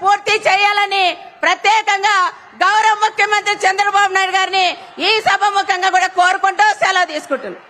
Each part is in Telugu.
పూర్తి చేయాలని ప్రత్యేకంగా గౌరవ ముఖ్యమంత్రి చంద్రబాబు నాయుడు గారిని ఈ సభ ముఖంగా కూడా కోరుకుంటూ సెలవు తీసుకుంటున్నాను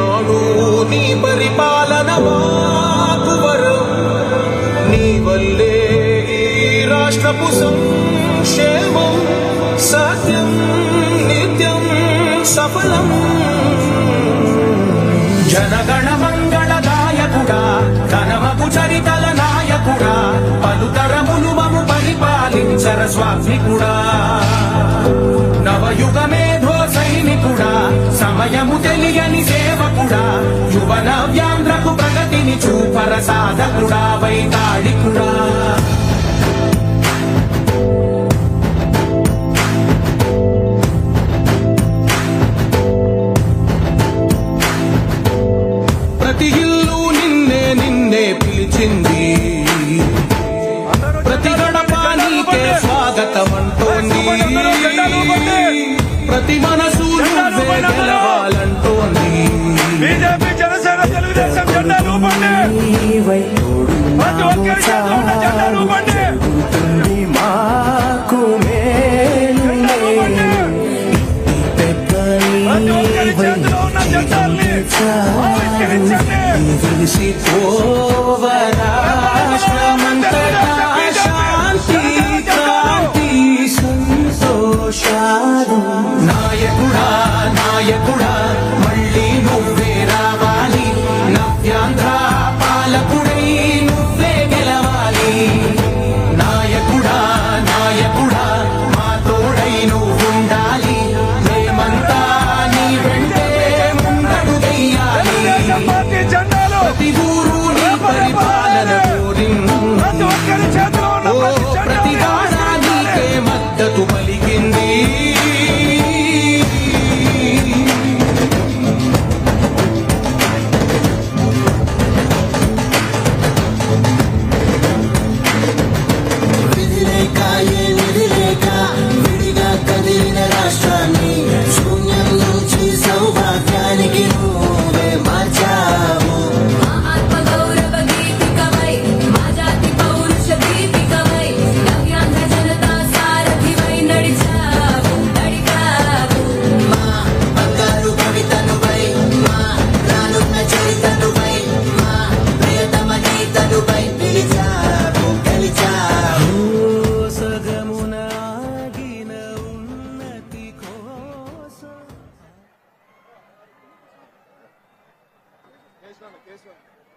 నాడు నీ పరిపాలన మాకువరు నీ వల్లే ఈ రాష్ట్రపు సంక్షేమం సత్యం నిత్యం సఫలం. జనగణ మంగళదాయకుడా కనమపు చరితల నాయకుడా పలుతరములు మము పరిపాలించర స్వామికుడా నవయుగ మేధో సైనికుడా సమయము తెలియని రాజా ప్రగతిని చూపర సాధకుడా వైతాళికుడా. ప్రతి Naisvanāk, naisvanāk.